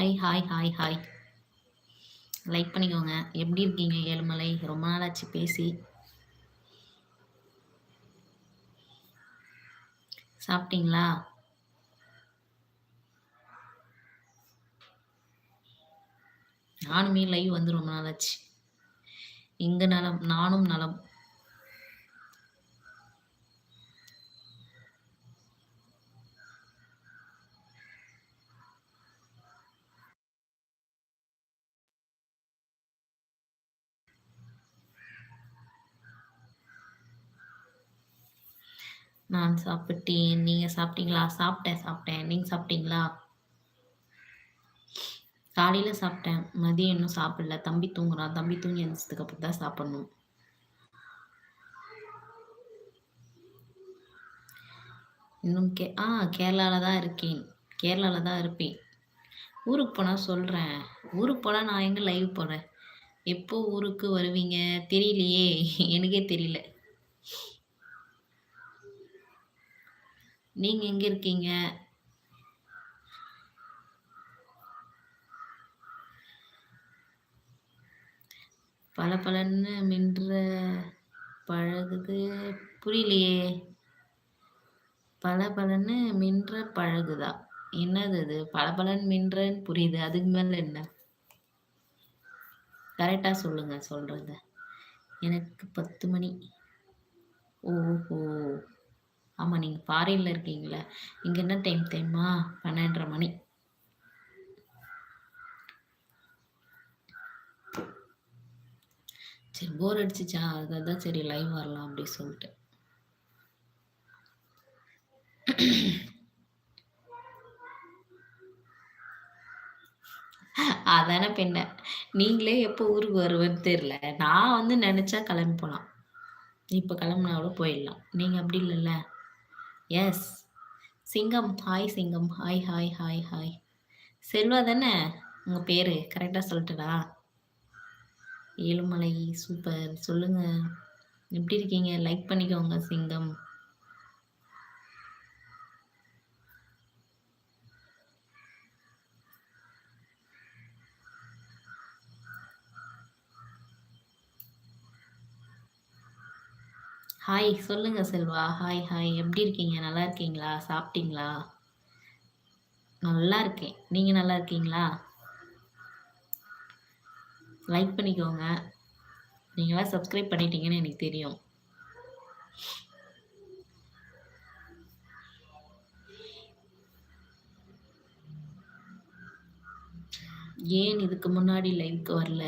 Hi hi hi hi like பண்ணிக்கோங்க. எப்படி இருக்கீங்க ஏழுமலை? ரொம்ப நாளாச்சு பேசி. சாப்பிட்டீங்களா? நானுமே லைவ் வந்து ரொம்ப நாளாச்சு. இங்கே நலம் நானும் நலம். நான் சாப்பிட்டேன். நீங்கள் சாப்பிட்டீங்களா? சாப்பிட்டேன் சாப்பிட்டேன். நீங்கள் சாப்பிட்டீங்களா? காலையில் சாப்பிட்டேன். மதியம் இன்னும் சாப்பிடல. தம்பி தூங்குறான். தம்பி தூங்கி எழுந்ததுக்கு அப்புறம் தான் சாப்பிடணும். இன்னும் கே ஆ கேரளாவில் தான் இருக்கேன். கேரளாவில் தான் இருப்பேன். ஊருக்கு போனால் சொல்கிறேன் ஊருக்கு போனால் நான் எங்கே லைவ் போடுறேன் எப்போ ஊருக்கு வருவீங்க? தெரியலையே. எனக்கே தெரியல. நீங்க எங்க இருக்கீங்க? பல பலன்னு மின்ற பழகுது. புரியலையே. பல பலன்னு மின்ற பழகுதா? என்னது அது பல பலன் மின்றன்னு புரியுது. அதுக்கு மேல என்ன? கரெக்டா சொல்லுங்க சொல்றத. எனக்கு பத்து மணி. ஓஹோ. ஆமாம் நீங்கள் ஃபாரினில் இருக்கீங்களே இங்கே என்ன டைம் டைமா பன்னெண்டரை மணி. சரி போர் அடிச்சிச்சா? அதுதான் சரி லைவ் வரலாம் அப்படி சொல்லிட்டு. அதானே பெண்ண. நீங்களே எப்போ ஊருக்கு வருவேன்னு தெரியல. நான் வந்து நினச்சா கிளம்பி போகலாம் இப்போ கிளம்புனா கூட போயிடலாம். நீங்கள் அப்படி இல்லைல்ல. எஸ் சிங்கம் ஹாய் சிங்கம். Hi hi hi hi Selva தானே? உங்கள் பேர் கரெக்டாக சொல்லிட்டடா? ஏழுமலை சூப்பர் சொல்லுங்கள் எப்படி இருக்கீங்க? லைக் பண்ணிக்கோங்க சிங்கம். ஹாய் சொல்லுங்க செல்வா. ஹாய் ஹாய் எப்படி இருக்கீங்க? நல்லா இருக்கீங்களா? சாப்பிட்டீங்களா? நல்லா இருக்கேன். நீங்கள் நல்லா இருக்கீங்களா? லைக் பண்ணிக்கோங்க. நீங்களாம் சப்ஸ்கிரைப் பண்ணிட்டீங்கன்னு எனக்கு தெரியும். ஏன் இதுக்கு முன்னாடி லைவ்க்கு வரல?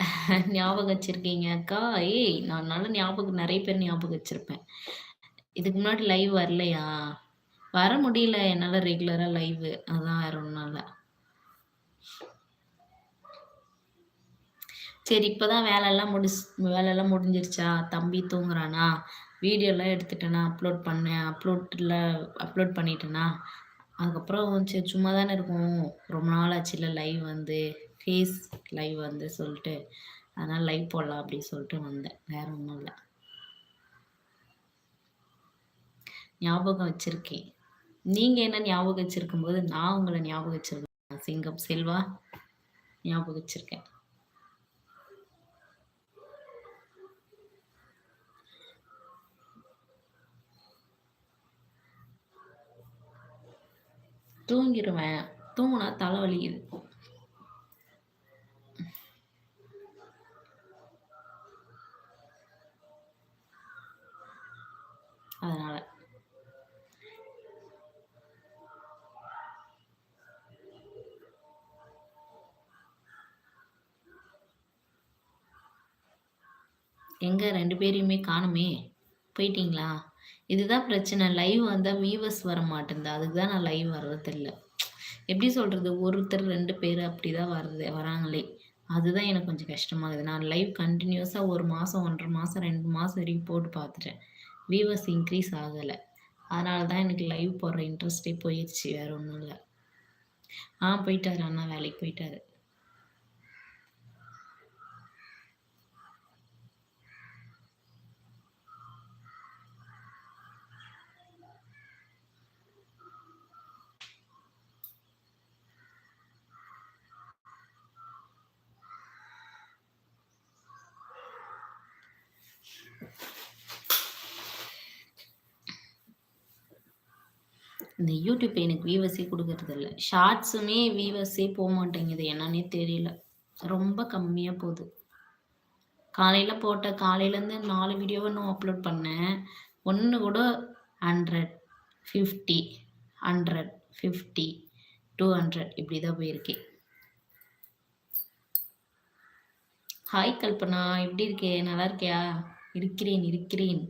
ஞாபகம் வச்சிருக்கீங்க அக்கா? ஏய் நான் நல்ல ஞாபகம் நிறைய பேர் ஞாபகம் வச்சிருப்பேன். இதுக்கு முன்னாடி லைவ் வரலையா? வர முடியல என்னால் ரெகுலராக லைவ் அதான் வேற ஒன்றும் சரி இப்போதான் வேலையெல்லாம் முடிச்சு வேலையெல்லாம் முடிஞ்சிருச்சா? தம்பி தூங்குறானா? வீடியோலாம் எடுத்துட்டேனா? அப்லோட் பண்ணேன் அப்லோட்டில் அப்லோட் பண்ணிட்டேனா? அதுக்கப்புறம் சரி சும்மா தானே இருக்கும். ரொம்ப நாள் ஆச்சு இல்லை லைவ் வந்து. ஃபேஸ் லைவ் வந்து சொல்லிட்டு அதனால் லைவ் போடலாம் அப்படின்னு சொல்லிட்டு வந்தேன். வேற ஒன்றும் இல்லை. ஞாபகம் வச்சிருக்கேன். நீங்கள் என்ன ஞாபகம் வச்சுருக்கும் போது நான் உங்களை ஞாபகம் வச்சிருக்கேன். சிங்கம் செல்வா ஞாபகம் வச்சுருக்கேன். தூங்கிடுவேன். தூங்கினா தலைவலிக்குது அதனால எங்கே ரெண்டு பேரையுமே காணுமே. போயிட்டீங்களா? இதுதான் பிரச்சனை. லைவ் வந்தால் வியூவர்ஸ் வர மாட்டேங்குது அதுக்கு தான் நான் லைவ் வர்றதில்ல. எப்படி சொல்கிறது ஒருத்தர் ரெண்டு பேர் அப்படி தான் வருது வராங்களே. அதுதான் எனக்கு கொஞ்சம் கஷ்டமாகுது நான் லைவ் கண்டினியூஸாக ஒரு மாதம் ஒன்றரை மாதம் ரெண்டு மாதம் வரைக்கும் போட்டு பார்த்துட்டேன். வியூவர்ஸ் இன்க்ரீஸ் ஆகலை. அதனால தான் எனக்கு லைவ் போடுற இன்ட்ரெஸ்டே போயிடுச்சு வேறு ஒன்றும் இல்லை. ஆ போயிட்டார் அண்ணா. வேலைக்கு போயிட்டார். இந்த யூடியூப் எனக்கு வியூவர்ஸே கொடுக்கறது இல்லை ஷார்ட்ஸுமே வியூவர்ஸே போமாட்டேங்குது. என்னன்னே தெரியல. ரொம்ப கம்மியாக போகுது காலையில் போட்ட காலையிலேருந்து நாலு வீடியோ நான் அப்லோட் பண்ணேன். ஒன்று கூட 100, 50, 100, 50, 200 இப்படி தான் போயிருக்கேன் ஹாய் கல்பனா எப்படி இருக்கே? நல்லா இருக்கியா? இருக்கிறேன், இருக்கிறேன்.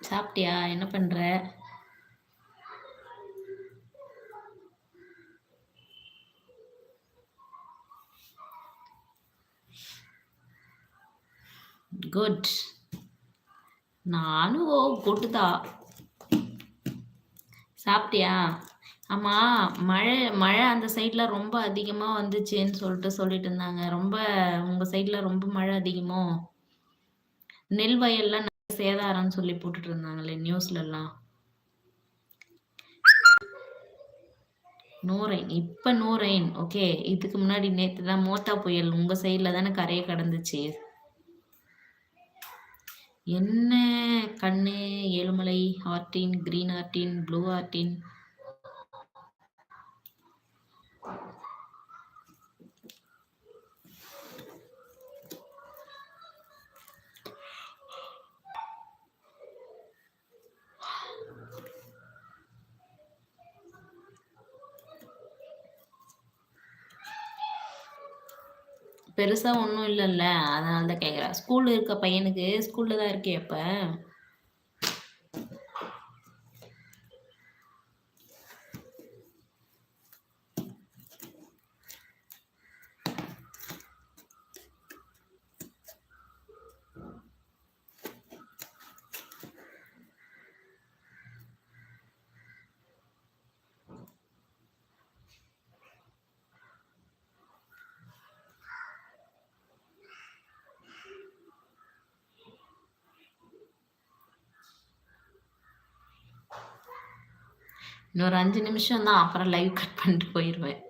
சாப்பிட்டியா? என்ன பண்ற? குட். நானும் ஓ குட் தான். சாப்பிட்டியா? ஆமா, மழை மழை அந்த சைட்ல ரொம்ப அதிகமா வந்துச்சுன்னு சொல்லிட்டு சொல்லிட்டு இருந்தாங்க. ரொம்ப உங்க சைட்ல ரொம்ப மழை அதிகமோ? நெல் வயல்லாம் சேதாரம்னு சொல்லி போட்டுட்டு இருந்தாங்களே நியூஸ்லலாம். எல்லாம் ரெயின். இப்ப நோரைன் ஓகே. இதுக்கு முன்னாடி நேத்து தான் மோத்தா புயல் உங்க சைட்ல தானே கரையை கடந்துச்சு. என்ன கண்ணு Ezhumalai heart green heart blue heart பெருசா ஒன்றும் இல்லைல்ல அதனால தான் கேட்குறேன். ஸ்கூல் இருக்க பையனுக்கு ஸ்கூல்ல தான் இருக்கியா அப்போ இன்னொரு 5 நிமிஷம் தான். அப்புறம் லைவ் கட் பண்ணிட்டு போயிருவேன்.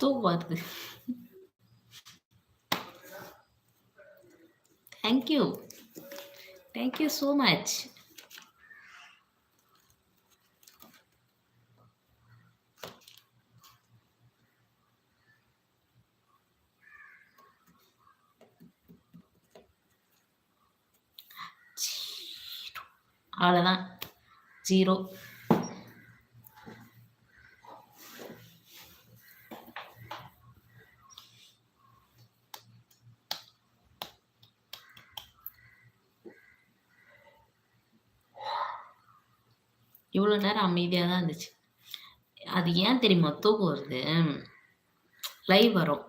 தூக்கம் வருது. Thank you. Thank you so much. அவ்வளோதான். ஜீரோ இவ்வளோ நேரம் அமைதியாக தான் இருந்துச்சு. அது ஏன் தெரியுமா தூக்கம் வருது? லைவ் வரும்.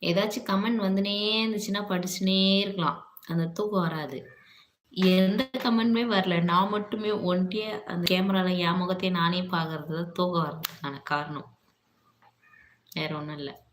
ஏதாச்சும் கமெண்ட் வந்துனே இருந்துச்சுன்னா படிச்சுனே இருக்கலாம். அந்த தூக்கம் வராது. எந்த கமெண்ட்டுமே வரல. நான் மட்டுமே ஒன்றிய அந்த கேமரால என் முகத்தையே நானே பாக்குறது தூக்க வர்றதுக்கான காரணம். வேற ஒண்ணும் இல்ல.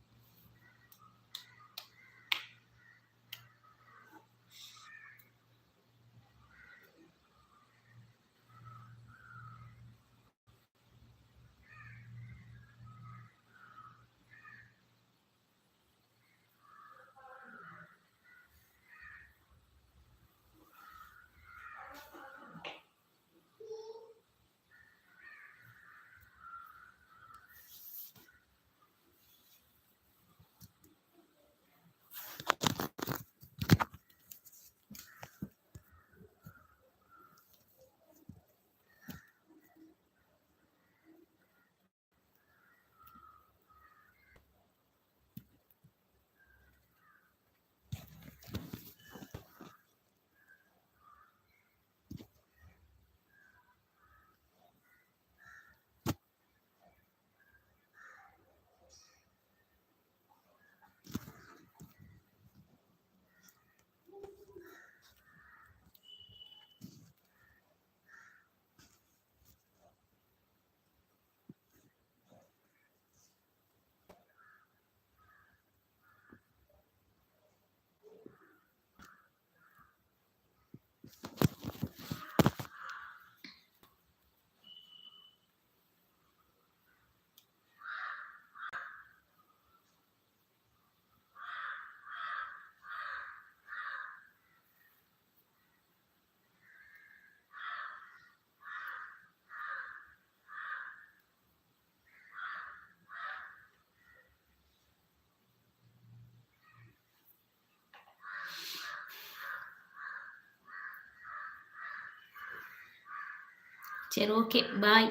சரி ஓகே பாய்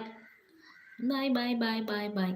பாய் பாய் பாய் பாய் பாய்